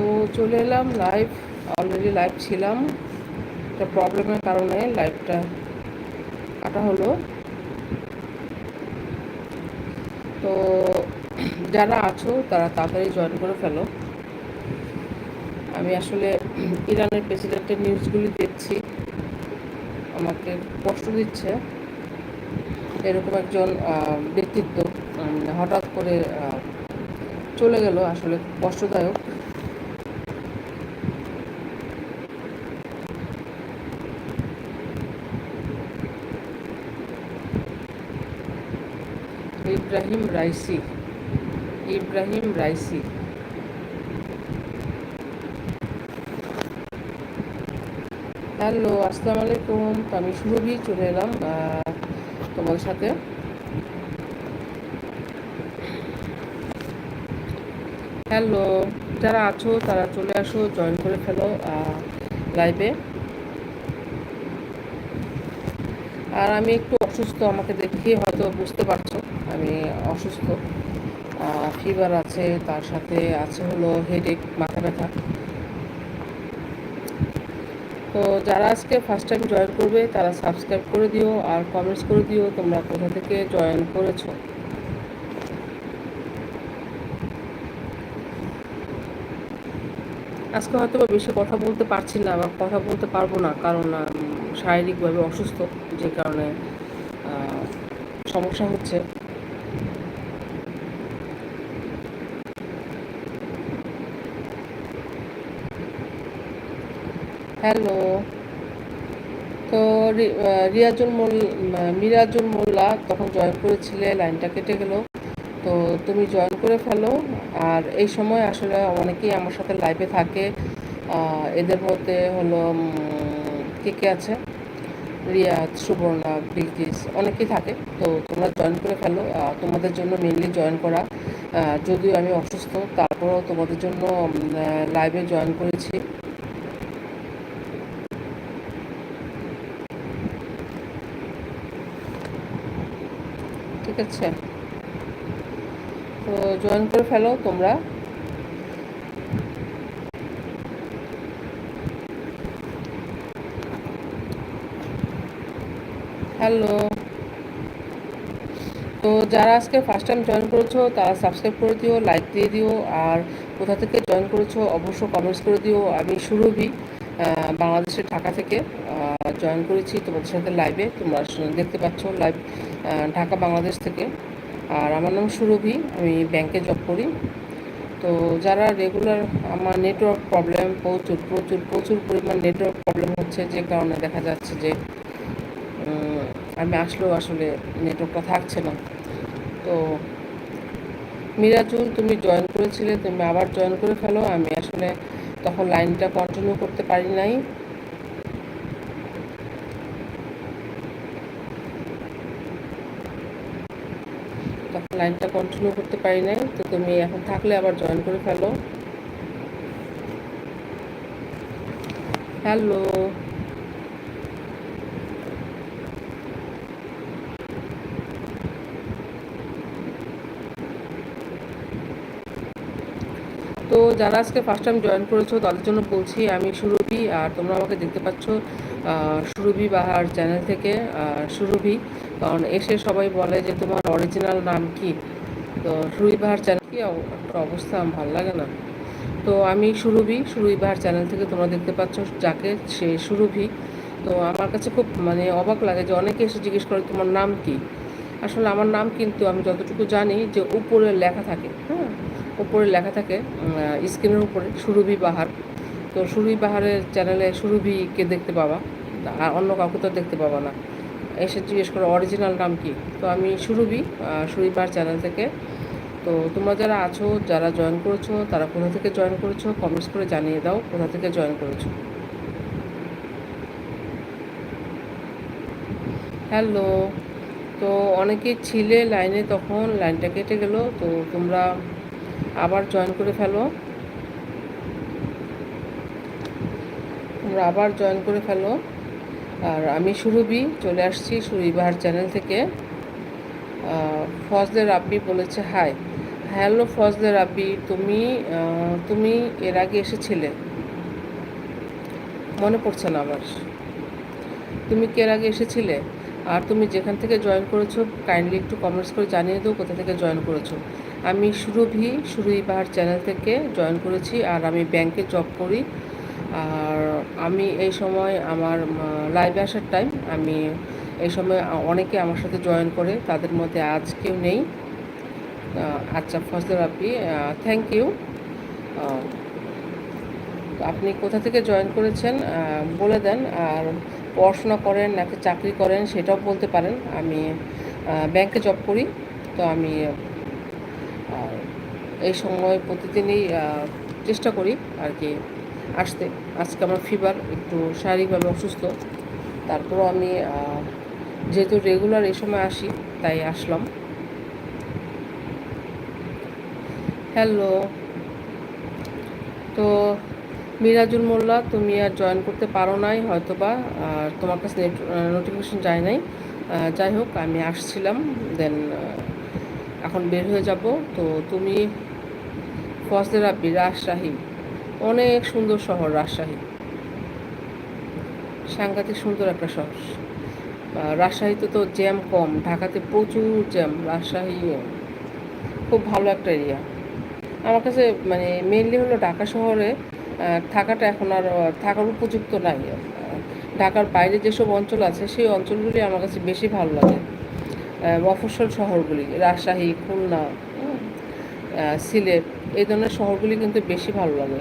তো চলে এলাম লাইভ অলরেডি লাইভ ছিলাম। একটা প্রবলেমের কারণে লাইভটা কাটা হলো। তো যারা আছো, তারা তাড়াতাড়ি জয়েন করে ফেলো। আমি আসলে ইরানের প্রেসিডেন্টের নিউজগুলি দেখছি। আমাকে কষ্ট দিচ্ছে। এরকম একজন ব্যক্তিত্ব হঠাৎ করে চলে গেল। আসলে কষ্টদায়ক। Ebrahim Raisi Ebrahim Raisi. Hello, আসসালামু আলাইকুম। আমি সুরভি, চলে এলাম তোমার সাথে। হ্যালো, যারা আছো, তারা চলে আসো, জয়েন করে ফেলো লাইভে। আর আমি একটু অসুস্থ, আমাকে দেখে হয়তো বুঝতে পারছ। আমি অসুস্থ ফিভার আছে, তার সাথে আছে হলো হেডেক মাথা ব্যথা। তো যারা আজকে ফার্স্ট টাইম জয়েন করবে, তারা সাবস্ক্রাইব করে দিও আর কমেন্টস করে দিও তোমরা কোথা থেকে জয়েন করেছ। আজকে হয়তো বা বেশি কথা বলতে পারছি না বা কথা বলতে পারব না, কারণ শারীরিকভাবে অসুস্থ, যে কারণে সমস্যা হচ্ছে। হ্যালো তো রিয়াজুল মোল মিরাজুল মোল্লা তখন জয়েন করেছিলে, লাইনটা কেটে গেল। তো তুমি জয়েন করে ফেলো। আর এই সময় আসলে অনেকেই আমার সাথে লাইভে থাকে। এদের মধ্যে হলো কে কে আছে? রিয়াজ, সুবর্ণা, বিলকিস অনেকেই থাকে। তো তোমরা জয়েন করে ফেলো। তোমাদের জন্য মেনলি জয়েন করা। যদিও আমি অসুস্থ, তারপরও তোমাদের জন্য লাইভে জয়েন করেছি। ঠিক আছে? তো জয়েন করে ফেলো তোমরা। হ্যালো তো যারা আজকে ফার্স্ট টাইম জয়েন করেছ, তারা সাবস্ক্রাইব করে দিও লাইক দিয়ে দিও, আর কোথা থেকে জয়েন করেছ অবশ্য কমেন্টস করে দিও। আমি সুরভি বাংলাদেশের ঢাকা থেকে জয়েন করেছি তোমাদের সাথে লাইভে তোমরা দেখতে পাচ্ছ লাইভ ঢাকা, বাংলাদেশ থেকে। আর আমার নাম সুরভি, আমি ব্যাংকে জব করি। তো যারা রেগুলার আমার নেটওয়ার্ক প্রবলেম প্রচুর প্রচুর প্রচুর পরিমাণ নেটওয়ার্ক প্রবলেম হচ্ছে যে কারণে দেখা যাচ্ছে যে আমি আসলেও আসলে নেটওয়ার্কটা থাকছে না। তো মিরাজুল, তুমি জয়েন করেছিলে, তুমি আবার জয়েন করে ফেলো। আমি আসলে তখন লাইনটা কন্টিনিউ করতে পারি নাই তখন লাইনটা কন্টিনিউ করতে পারি নাই, তো তুমি এখন থাকলে আবার জয়েন করে ফেলো। হ্যালো তো যারা আজকে ফার্স্ট টাইম জয়েন করেছ, তাদের জন্য বলছি আমি সুরভি, আর তোমরা আমাকে দেখতে পাচ্ছ সুরভি বাহার চ্যানেল থেকে সুরভি। কারণ এসে সবাই বলে যে তোমার অরিজিনাল নাম কি? তো সুরভি বাহার চ্যানেল কি একটা অবস্থা আমার ভালো লাগে না। তো আমি সুরভি সুরভি বাহার চ্যানেল থেকে তোমরা দেখতে পাচ্ছ যাকে সে সুরভি। তো আমার কাছে খুব মানে অবাক লাগে যে অনেকে এসে জিজ্ঞেস করে তোমার নাম কি? আসলে আমার নাম কিন্তু আমি যতটুকু জানি যে উপরে লেখা থাকে হ্যাঁ? উপরে লেখা থাকে স্ক্রিনের উপরে, সুরভি বাহার। তো সুরভি বাহারের চ্যানেলে সুরভিকে দেখতে পাবা, আর অন্য কাউকে তো দেখতে পাবা না। এসে জিজ্ঞেস করো অরিজিনাল নাম কি? তো আমি সুরভি সুরভি বাহার চ্যানেল থেকে। তো তোমরা যারা আছো, যারা জয়েন করেছ, তারা কোথা থেকে জয়েন করেছ কমেন্টস করে জানিয়ে দাও, কোথা থেকে জয়েন করেছ। হ্যালো তো অনেকেই ছিলে লাইনে তখন লাইনটা কেটে গেল, তো তোমরা আবার জয়েন করে ফেলো। তোমরা আবার জয়েন করে ফেলো। আর আমি সুরভি, চলে আসছি সুরভি বাহার চ্যানেল থেকে। ফজলে রাব্বি বলেছে, হাই, হ্যালো ফজলে রাব্বি, তুমি তুমি এর আগে এসেছিলে? মনে পড়ছে না আমার। তুমি কি এর আগে এসেছিলে? আর তুমি যেখান থেকে জয়েন করেছ কাইন্ডলি একটু কমেন্টস করে জানিয়ে দাও, কোথা থেকে জয়েন করেছ? আমি সুরভি সুরভি চ্যানেল থেকে জয়েন করেছি, আর আমি ব্যাংকে জব করি। আর আমি এই সময় আমার লাইভে আসার টাইম আমি এই সময় অনেকে আমার সাথে জয়েন করে, তাদের মধ্যে আজ কেউ নেই। আচ্ছা ফজলে রাব্বি থ্যাংক ইউ আপনি কোথা থেকে জয়েন করেছেন? বলে দেন। আর পড়াশোনা করেন নাকি চাকরি করেন সেটাও বলতে পারেন। আমি ব্যাংকে জব করি, তো আমি এই সময় প্রতিদিনই চেষ্টা করি আর কি। আসতে। আজকে আমার ফিভার একটু শারীরিকভাবে অসুস্থ। তারপরও আমি যেহেতু রেগুলার এই সময় আসি, তাই আসলাম। হ্যালো তো মিরাজুল মোল্লা, তুমি আর জয়েন করতে পারো নাই হয়তো বা তোমার কাছে নোটিফিকেশন যায় নাই। যাই হোক, আমি আসছিলাম দেন এখন বের হয়ে যাব। তো তুমি ফজলে রাব্বি, রাজশাহী। অনেক সুন্দর শহর, রাজশাহী। সাংঘাতিক সুন্দর একটা শহর। রাজশাহীতে তো জ্যাম কম, ঢাকাতে প্রচুর জ্যাম, রাজশাহী খুব ভালো একটা এরিয়া আমার কাছে মানে মেনলি হলো ঢাকা শহরে থাকাটা এখন আর থাকার উপযুক্ত নাই। ঢাকার বাইরে যেসব অঞ্চল আছে, সেই অঞ্চলগুলি আমার কাছে বেশি ভালো লাগে। মফস্বল শহরগুলি, রাজশাহী, খুলনা সিলেট, এই ধরনের শহরগুলি কিন্তু বেশি ভালো লাগে।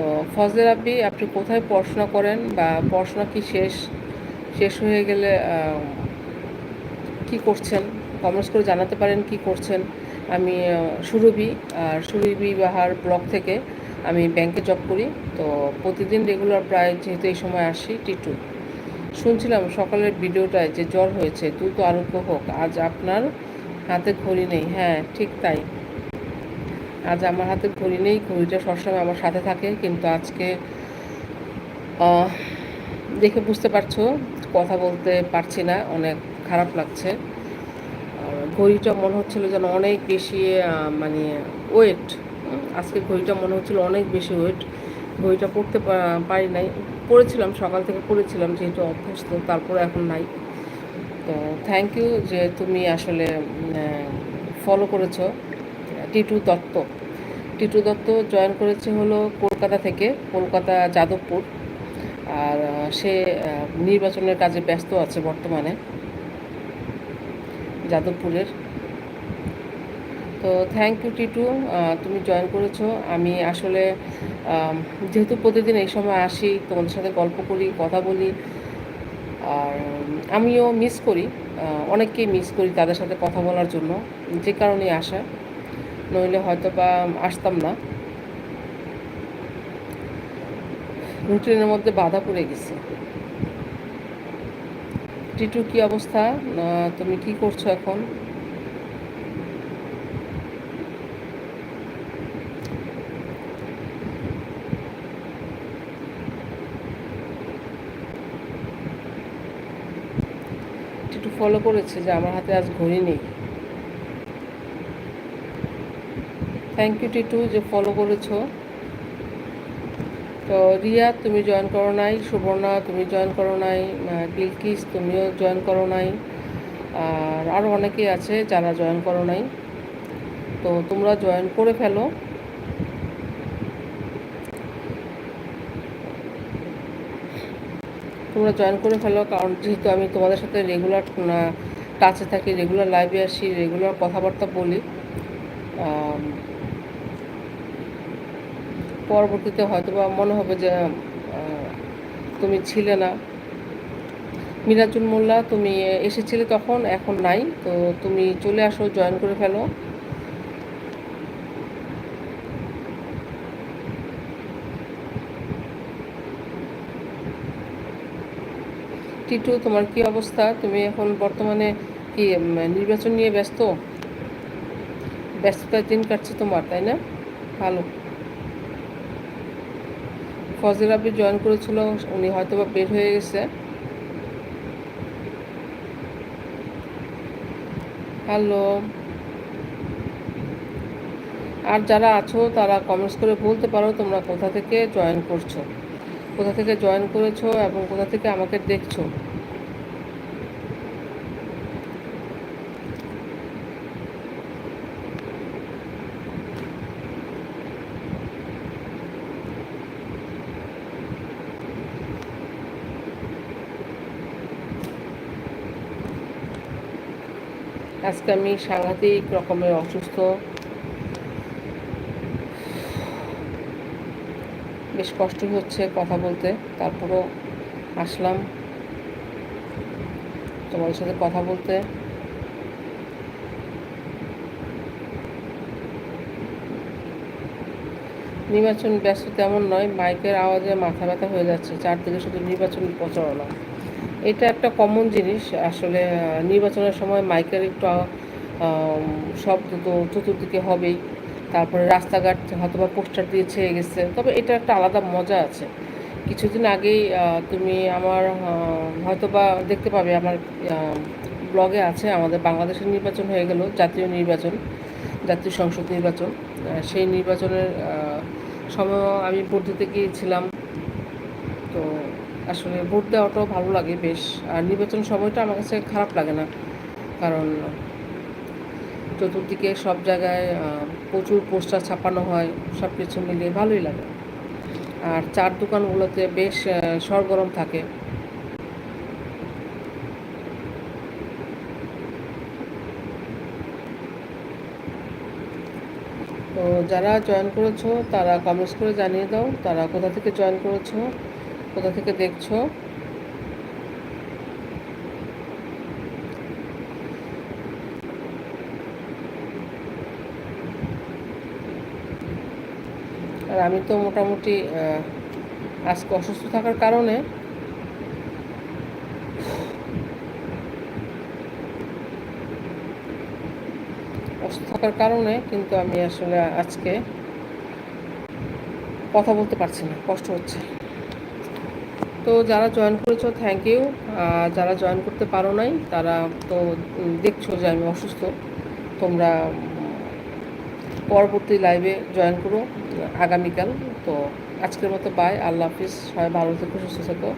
তো ফজলে রাব্বি, আপনি কোথায় পড়াশোনা করেন বা পড়াশোনা কি শেষ? শেষ হয়ে গেলে কি করছেন? কমেন্টস করে জানাতে পারেন কি করছেন? আমি সুরভি, আর সুরভি বাহার ব্লক থেকে আমি ব্যাংকে জব করি। তো প্রতিদিন রেগুলার প্রায় যেহেতু এই সময় আসি টিটু শুনছিলাম সকালের ভিডিওটায় যে জ্বর হয়েছে তুই তো আরোগ্য হোক। আজ আপনার হাতে ঘড়ি নেই। হ্যাঁ ঠিক তাই। আজ আমার হাতে ঘড়ি নেই ঘড়িটা সবসময় আমার সাথে থাকে, কিন্তু আজকে দেখে বুঝতে পারছ, কথা বলতে পারছি না, অনেক খারাপ লাগছে। ঘড়িটা মনে হচ্ছিল যেন অনেক বেশি মানে ওয়েট আজকে ঘড়িটা মনে হচ্ছিল অনেক বেশি ওয়েট ঘড়িটা পড়তে পারি নাই। পড়েছিলাম, সকাল থেকে পড়েছিলাম, যেহেতু অভ্যস্ত, তারপরে এখন নাই। তো থ্যাংক ইউ যে তুমি আসলে ফলো করেছ টিটু দত্ত টিটু দত্ত জয়েন করেছে হলো কলকাতা থেকে, কলকাতা যাদবপুর। আর সে নির্বাচনের কাজে ব্যস্ত আছে বর্তমানে যাদবপুরের। তো থ্যাংক ইউ টিটু তুমি জয়েন করেছ। আমি আসলে যেহেতু প্রতিদিন এই সময় আসি, তোমাদের সাথে গল্প করি, কথা বলি, আর আমিও মিস করি অনেককেই মিস করি তাদের সাথে কথা বলার জন্য, যে কারণে আসা। নইলে হয়তো বা আসতাম না। রুটিনের মধ্যে বাধা পড়ে গেছে। টিটু, কি অবস্থা? তুমি কি করছ এখন? টিটু ফলো করেছে যে আমার হাতে আজ ঘড়ি নেই। থ্যাংক ইউ টিটু যে ফলো করেছ। তো রিয়া, তুমি জয়েন করো নাই। সুবর্ণা, তুমি জয়েন করো নাই। বিলকিস তুমিও জয়েন করো নাই। আর আরও অনেকেই আছে যারা জয়েন করো নাই। তো তোমরা জয়েন করে ফেলো। তোমরা জয়েন করে ফেলো, কারণ যেহেতু আমি তোমাদের সাথে রেগুলার টাচে থাকি রেগুলার লাইভে আসি রেগুলার কথাবার্তা বলি পরবর্তীতে হয়তো বা মনে হবে যে তুমি ছিলে না। মিরাজুল মোল্লা, তুমি এসেছিলে তখন, এখন নাই। তো তুমি চলে আসো, জয়েন করে ফেলো। টিটু, তোমার কি অবস্থা? তুমি এখন বর্তমানে কি নির্বাচন নিয়ে ব্যস্ত? ব্যস্ততার দিন কাটছে তোমার, তাই না? ভালো। ফজল আপনি জয়েন করেছিল, উনি হয়তো বা বের হয়ে গেছে। হ্যালো আর যারা আছো, তারা কমেন্টস করে বলতে পারো তোমরা কোথা থেকে জয়েন করছ। কোথা থেকে জয়েন করেছ এবং কোথা থেকে আমাকে দেখছ। আজকে আমি সাংঘাতিক রকমের অসুস্থ। বেশ কষ্ট হচ্ছে কথা বলতে। তারপরও আসলাম তোমাদের সাথে কথা বলতে। নির্বাচন ব্যস্ত তেমন নয়, মাইকের আওয়াজে মাথা ব্যথা হয়ে যাচ্ছে। চারদিকে শুধু নির্বাচন প্রচারণা। এটা একটা কমন জিনিস। আসলে নির্বাচনের সময় মাইকের একটু শব্দ তো চতুর্দিকে হবেই। তারপরে রাস্তাঘাট হয়তো বা পোস্টার দিয়ে ছেয়ে গেছে। তবে এটা একটা আলাদা মজা আছে। কিছুদিন আগেই তুমি আমার হয়তো বা দেখতে পাবে আমার ব্লগে আছে আমাদের বাংলাদেশের নির্বাচন হয়ে গেল জাতীয় নির্বাচন জাতীয় সংসদ নির্বাচন। সেই নির্বাচনের আহ, সময়ও আমি দিতে গিয়েছিলাম। আসলে ভোট দেওয়াটাও ভালো লাগে বেশ। আর নির্বাচন সময়টা আমার কাছে খারাপ লাগে না। কারণ চতুর্দিকে সব জায়গায় প্রচুর পোস্টার ছাপানো হয় সব কিছু মিলিয়ে ভালোই লাগে। আর চার দোকানগুলোতে বেশ সরগরম থাকে। তো যারা জয়েন করেছ, তারা কমেন্টস করে জানিয়ে দাও, তারা কোথা থেকে জয়েন করেছ? কোথা থেকে দেখছ? আর আমি তো মোটামুটি আজকে অসুস্থ থাকার কারণে অসুস্থ থাকার কারণে কিন্তু আমি আসলে আজকে কথা বলতে পারছি না, কষ্ট হচ্ছে। তো যারা জয়েন করেছ থ্যাংক ইউ যারা জয়েন করতে পারো নাই, তারা তো দেখছ যে আমি অসুস্থ। তোমরা পরবর্তী লাইভে জয়েন করো, আগামীকাল। তো আজকের মতো বাই আল্লাহ হাফিজ, সবাই ভালো থেকো, সুস্থ থেকো।